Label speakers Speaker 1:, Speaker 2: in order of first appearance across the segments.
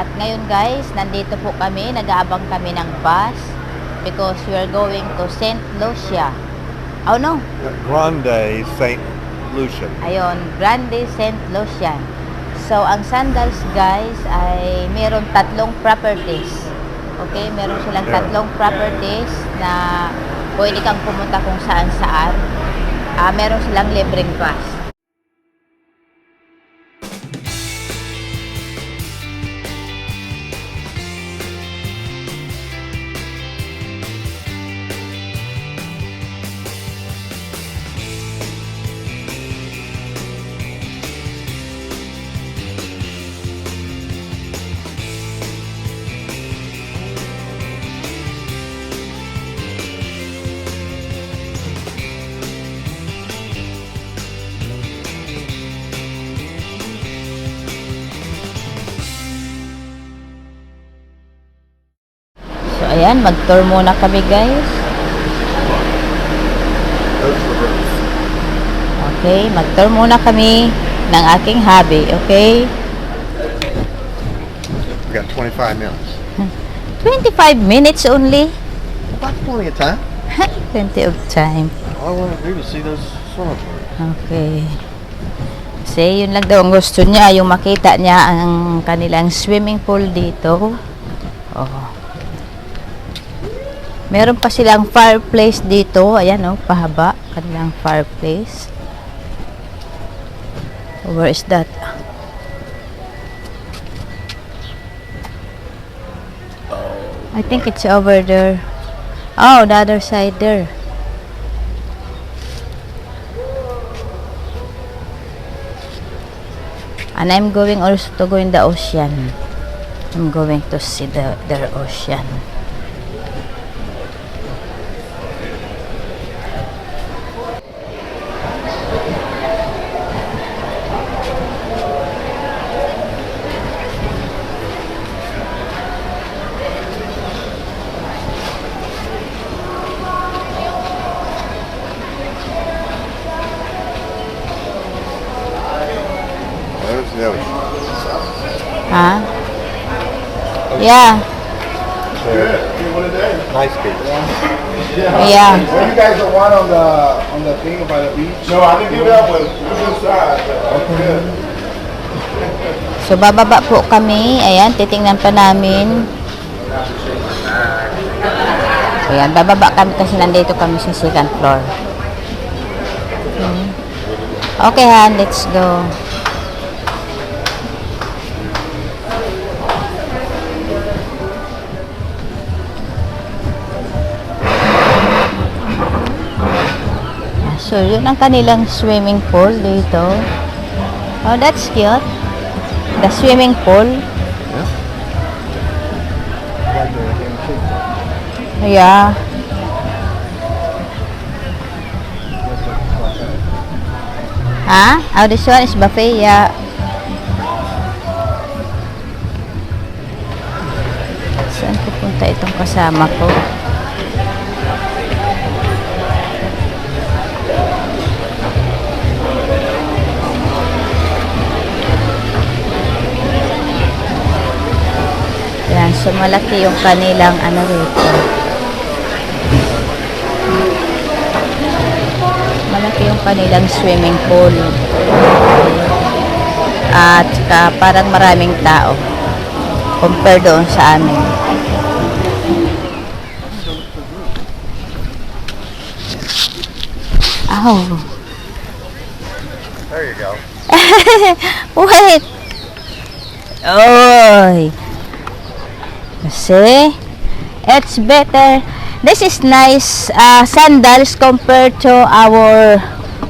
Speaker 1: At ngayon guys, nandito po kami, nag-aabang kami ng bus because we are going to St. Lucia. Oh no,
Speaker 2: Grande St. Lucian.
Speaker 1: ayun, Grande St. Lucian. So, ang sandals guys ay meron tatlong properties. Okay, meron silang
Speaker 2: Yeah.
Speaker 1: tatlong properties na pwede kang pumunta kung saan saan. Ah, meron silang libreng bus. Ayan, mag-tour muna kami guys. Okay, mag-tour muna kami ng aking hobby, okay?
Speaker 2: We got 25 minutes.
Speaker 1: 25 minutes only.
Speaker 2: That's plenty of time.
Speaker 1: Plenty of time.
Speaker 2: All I want to do is see those swimming pools.
Speaker 1: Okay. Kasi yun lang daw ang gusto niya, yung makita niya ang kanilang swimming pool dito. Oh. Meron pa silang fireplace dito. Ayan oh, pahaba. Kanilang fireplace. Where is that? I think it's over there. Oh, the other side there. And I'm going also to go in the ocean. I'm going to see the their ocean.
Speaker 2: There's the ocean.
Speaker 1: Huh? Yeah.
Speaker 2: Nice beach.
Speaker 1: Yeah.
Speaker 3: Well, you guys don't want on the on the thing by the beach? No, I didn't give that one. It was inside. Okay.
Speaker 1: So bababa po kami. Ayan, titingnan pa namin. So yan, bababa kami kasi nandito kami sa second floor. Okay, okay Han, let's go. So, yun ang kanilang swimming pool dito. Oh, that's cute. The swimming pool. Yeah. Ha? Oh, this one is buffet, yeah. Saan pupunta itong kasama ko? So malaki yung kanilang ano rito. Malaki yung kanilang swimming pool. At saka parang maraming tao compare doon sa amin. Ow.
Speaker 2: There you go.
Speaker 1: Wait. Oy. Kasi, it's better. This is nice uh, sandals compared to our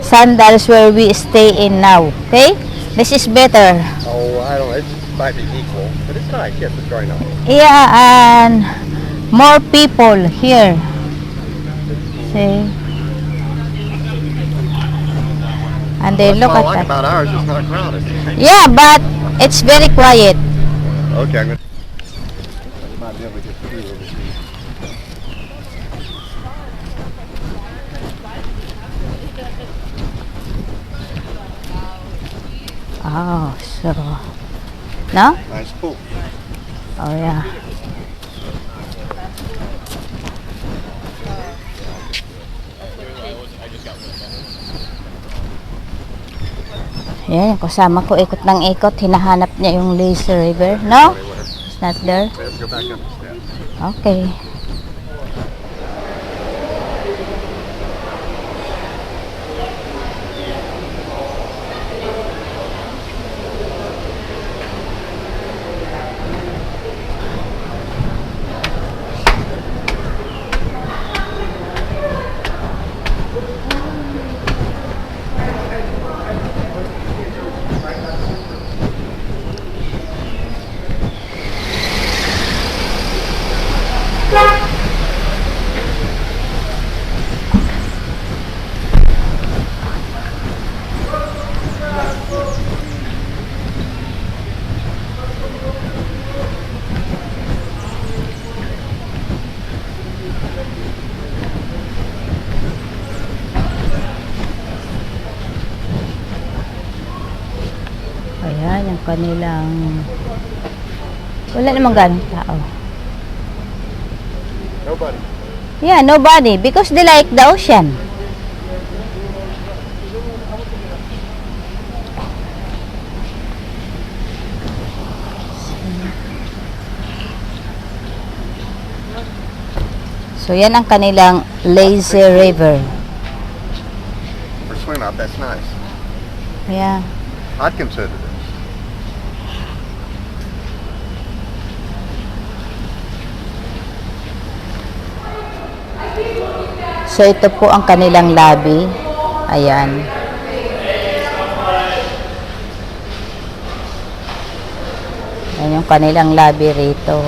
Speaker 1: sandals where we stay in now. Okay? This is better.
Speaker 2: Oh, I don't know. It might be equal, but it's nice. Yes, it's very nice.
Speaker 1: Yeah, and more people here. See? And they
Speaker 2: That's
Speaker 1: look at
Speaker 2: like
Speaker 1: that.
Speaker 2: about ours. It's not crowded.
Speaker 1: Yeah, but it's very quiet.
Speaker 2: Okay,
Speaker 1: Oh, so. No?
Speaker 2: Nice pool.
Speaker 1: Oh yeah. Yung kasama ko ikot ng ikot, hinahanap niya yung laser river. No? It's not there.
Speaker 2: To go back up.
Speaker 1: Okay. Ayan, yung kanilang... Wala namang ganong tao.
Speaker 2: Nobody.
Speaker 1: Yeah, nobody. Because they like the ocean. So, yan ang kanilang lazy river.
Speaker 2: For swim out, that's nice.
Speaker 1: Yeah.
Speaker 2: I'd consider this.
Speaker 1: So, ito po ang kanilang lobby. Ayan. Ayan yung kanilang lobby rito.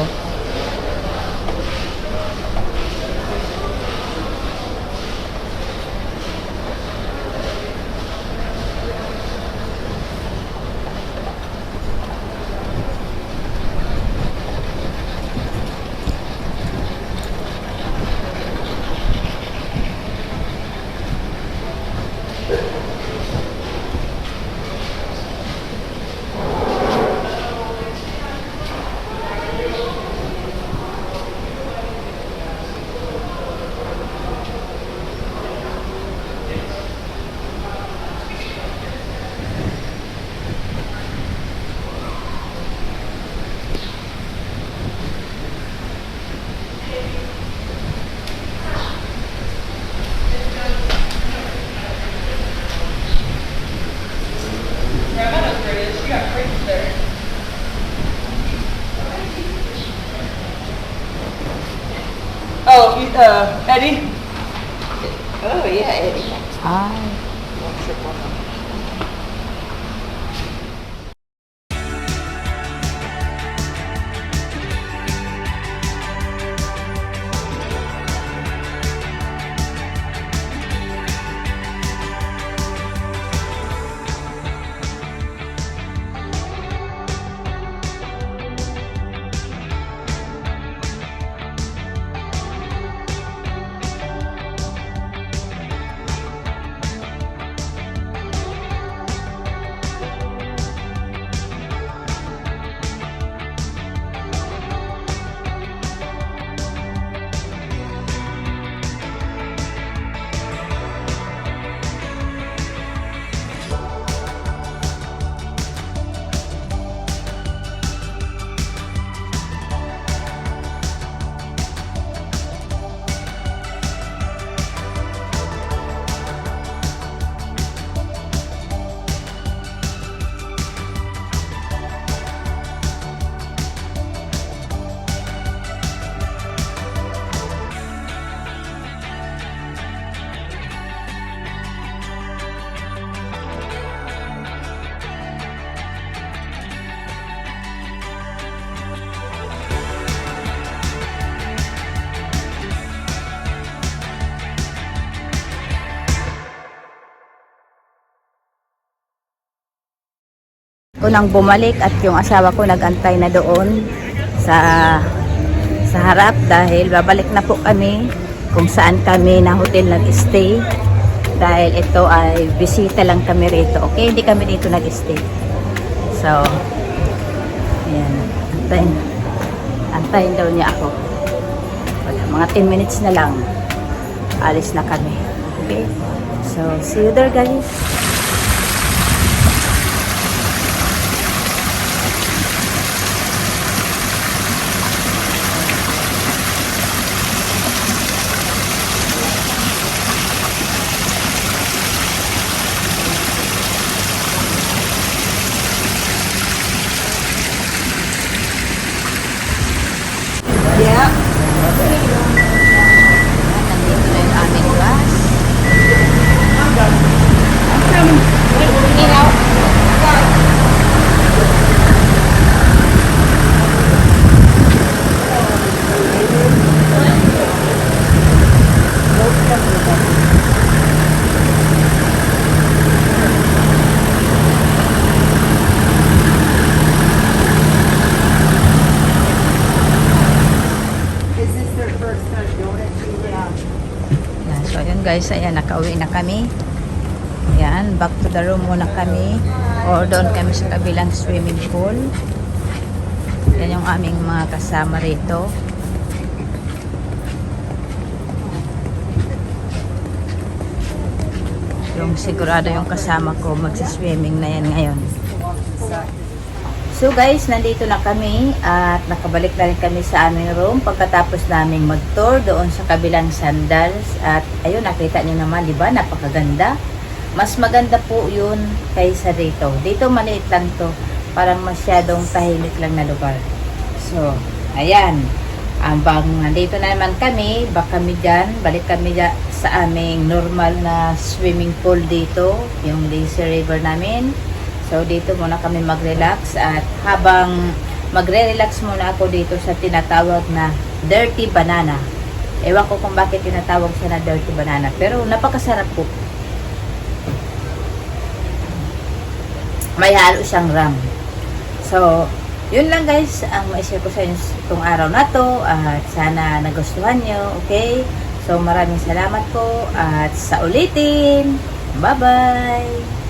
Speaker 1: Ko nang bumalik at yung asawa ko nagantay na doon sa sa harap dahil babalik na po kami kung saan kami na hotel nag-stay dahil ito ay bisita lang kami rito okay hindi kami dito nag-stay so ayan antayin Antayin daw niya ako. Wala, mga 10 minutes na lang. Alis na kami. Okay? So, see you there guys.
Speaker 4: Yeah.
Speaker 1: Nandito na yung aming bus.
Speaker 4: Is this their first time doing it? Yeah.
Speaker 1: Yan, so ayun guys, ayan, nakauwi na kami. Ayan, back to the room muna kami. Or doon kami sa kabilang swimming pool. Yan yung aming mga kasama rito. Yung sigurado yung kasama ko magsiswimming na yan ngayon. So guys, nandito na kami at nakabalik na rin kami sa aming room pagkatapos naming mag-tour doon sa kabilang sandals at ayun nakita niyo naman, 'di ba? Napakaganda. Mas maganda po 'yun kaysa dito. Dito maliit lang 'to, parang masyadong tahimik lang na lugar. So, ayan. Ambang nandito na naman kami, baka kami dyan, balik kami dyan sa aming normal na swimming pool dito, yung lazy river namin. So, dito muna kami mag-relax at habang magre-relax muna ako dito sa tinatawag na dirty banana. Ewan ko kung bakit tinatawag siya na dirty banana, pero napakasarap po. May halo siyang ram. So, yun lang guys, ang ma-share ko sa inyo itong araw na to at sana nagustuhan nyo, okay? So, maraming salamat po at sa ulitin. Bye-bye!